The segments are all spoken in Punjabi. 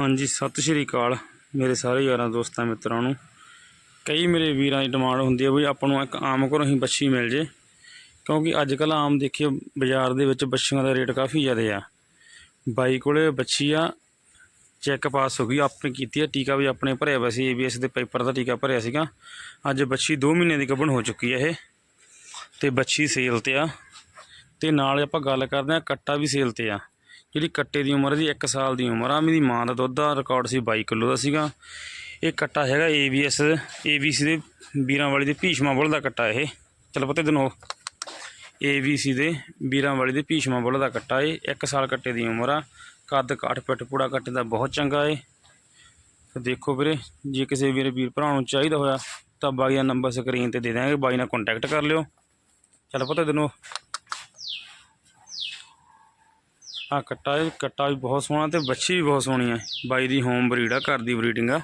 ਹਾਂਜੀ, ਸਤਿ ਸ਼੍ਰੀ ਅਕਾਲ ਮੇਰੇ ਸਾਰੇ ਯਾਰਾਂ ਦੋਸਤਾਂ ਮਿੱਤਰਾਂ ਨੂੰ। ਕਈ ਮੇਰੇ ਵੀਰਾਂ ਦੀ ਡਿਮਾਂਡ ਹੁੰਦੀ ਹੈ ਵੀ ਆਪਾਂ ਨੂੰ ਇੱਕ ਆਮ ਘਰੋਂ ਹੀ ਬੱਛੀ ਮਿਲ ਜੇ, ਕਿਉਂਕਿ ਅੱਜ ਕੱਲ੍ਹ ਆਮ ਦੇਖੀਏ ਬਾਜ਼ਾਰ ਦੇ ਵਿੱਚ ਬੱਛੀਆਂ ਦਾ ਰੇਟ ਕਾਫੀ ਜ਼ਿਆਦਾ ਆ। ਬਾਈ ਕੋਲੇ ਬੱਛੀ ਆ ਚੈੱਕ ਪਾਸ ਹੋ ਗਈ, ਆਪਣੇ ਕੀਤੀ ਆ, ਟੀਕਾ ਵੀ ਆਪਣੇ ਭਰਿਆ ਹੋਇਆ ਸੀ ਏਬੀਐਸ ਦੇ ਪੇਪਰ ਦਾ ਟੀਕਾ ਭਰਿਆ ਸੀਗਾ। ਅੱਜ ਬੱਛੀ 2 ਮਹੀਨੇ ਦੀ ਗੱਭਣ ਹੋ ਚੁੱਕੀ ਹੈ ਇਹ, ਤੇ ਬੱਛੀ ਸੇਲ ਤੇ ਆ। ਤੇ ਨਾਲ ਆਪਾਂ ਗੱਲ ਕਰਦੇ ਆ, ਕੱਟਾ ਵੀ ਸੇਲ ਤੇ ਆ। ਜਿਹੜੀ ਕੱਟੇ ਦੀ ਉਮਰ ਦੀ 1 ਸਾਲ ਦੀ ਉਮਰ ਆ। ਮੇਰੀ ਮਾਂ ਦਾ ਦੁੱਧ ਦਾ ਰਿਕਾਰਡ ਸੀ 22 ਕਿਲੋ ਦਾ ਸੀਗਾ। ਇਹ ਕੱਟਾ ਹੈਗਾ ABS ABC ਦੇ ਵੀਰਾਂ ਵਾਲੀ ਦੇ ਭੀਸ਼ਮਾ ਬੁੱਲ ਦਾ ਕੱਟਾ ਇਹ। ਚਲ ਪਤਾ ਦਿਨੋ ABC ਦੇ ਵੀਰਾਂਵਾਲੀ ਦੇ ਭੀਸ਼ਮਾ ਬੁੱਲ ਦਾ ਕੱਟਾ ਇਹ। 1 ਸਾਲ ਕੱਟੇ ਦੀ ਉਮਰ ਆ। ਕੱਦ ਕਾਠ ਪਿੱਠ ਪੂੜਾ ਕੱਟੇ ਦਾ ਬਹੁਤ ਚੰਗਾ ਏ ਤੇ ਦੇਖੋ ਵੀਰੇ, ਜੇ ਕਿਸੇ ਵੀਰੇ ਵੀਰ ਭਰਾ ਨੂੰ ਚਾਹੀਦਾ ਹੋਇਆ, ਤਾਂ ਬਾਈ ਦਾ ਨੰਬਰ ਸਕਰੀਨ ਤੇ ਦੇ ਦਾਂਗੇ ਬਾਈ ਨਾਲ ਕੰਟੈਕਟ ਕਰ ਲਿਓ। ਚਲ ਪਤਾ ਦਿਨੋ ਆ ਕੱਟਾ ਇਹ ਕੱਟਾ ਵੀ ਬਹੁਤ ਸੋਹਣਾ ਤੇ ਬੱਚੀ ਵੀ ਬਹੁਤ ਸੋਹਣੀ ਹੈ ਬਾਈ ਦੀ ਹੋਮ ਬਰੀਡ ਆ, ਘਰ ਦੀ ਬਰੀਡਿੰਗ ਆ।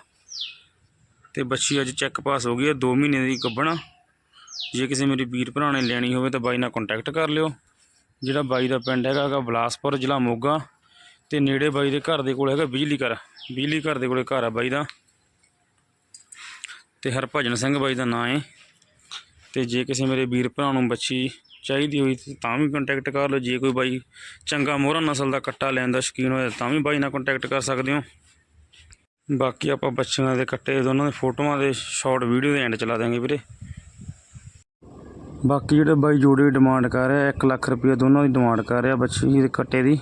ਤੇ ਬੱਚੀ ਅੱਜ ਚੈੱਕ ਪਾਸ ਹੋ ਗਈ ਹੈ 2 ਮਹੀਨੇ ਦੀ ਗੱਭਣ ਜੇ ਕਿਸੇ ਮੇਰੇ ਵੀਰ ਭਰਾ ਨੇ ਲੈਣੀ ਹੋਵੇ ਤਾਂ ਬਾਈ ਨਾਲ ਕੰਟੈਕਟ ਕਰ ਲਿਓ। ਜਿਹੜਾ ਬਾਈ ਦਾ ਪਿੰਡ ਹੈਗਾ ਹੈਗਾ ਬਲਾਸਪੁਰ, ਜ਼ਿਲ੍ਹਾ ਮੋਗਾ। ਤੇ ਨੇੜੇ ਬਾਈ ਦੇ ਘਰ ਦੇ ਕੋਲ ਹੈਗਾ ਬਿਜਲੀ ਘਰ ਬਿਜਲੀ ਘਰ ਦੇ ਕੋਲੇ ਘਰ ਆ ਬਾਈ ਦਾ। ਤੇ ਹਰਭਜਨ ਸਿੰਘ ਬਾਈ ਦਾ ਨਾਂ ਹੈ ਤੇ ਜੇ ਕਿਸੇ ਮੇਰੇ ਵੀਰ ਭਰਾ ਨੂੰ ਬੱਚੀ ਚਾਹੀਦੀ ਹੋਈ ਤਾਂ ਵੀ ਕੰਟੈਕਟ ਕਰ ਲਓ। ਜੇ ਕੋਈ ਬਾਈ ਚੰਗਾ ਮੋਹਰਾ ਨਸਲ ਦਾ ਕੱਟਾ ਲੈਣ ਦਾ ਸ਼ੌਕੀਨ ਹੋਇਆ, ਤਾਂ ਵੀ ਬਾਈ ਨਾਲ ਕੰਟੈਕਟ ਕਰ ਸਕਦੇ ਹੋ। ਬਾਕੀ ਆਪਾਂ ਬੱਚਿਆਂ ਦੇ ਕੱਟੇ ਦੋਨਾਂ ਦੇ ਫੋਟੋਆਂ ਦੇ ਸ਼ਾਰਟ ਵੀਡੀਓ ਦੇ ਐਂਡ ਚਲਾ ਦਾਂਗੇ ਵੀਰੇ। ਬਾਕੀ ਜਿਹੜੇ ਬਾਈ ਜੋੜੇ ਡਿਮਾਂਡ ਕਰ ਰਿਹਾ 1 ਲੱਖ ਰੁਪਏ ਦੋਨਾਂ ਦੀ ਡਿਮਾਂਡ ਕਰ ਰਿਹਾ ਬੱਚੀ ਦੇ ਕੱਟੇ ਦੀ।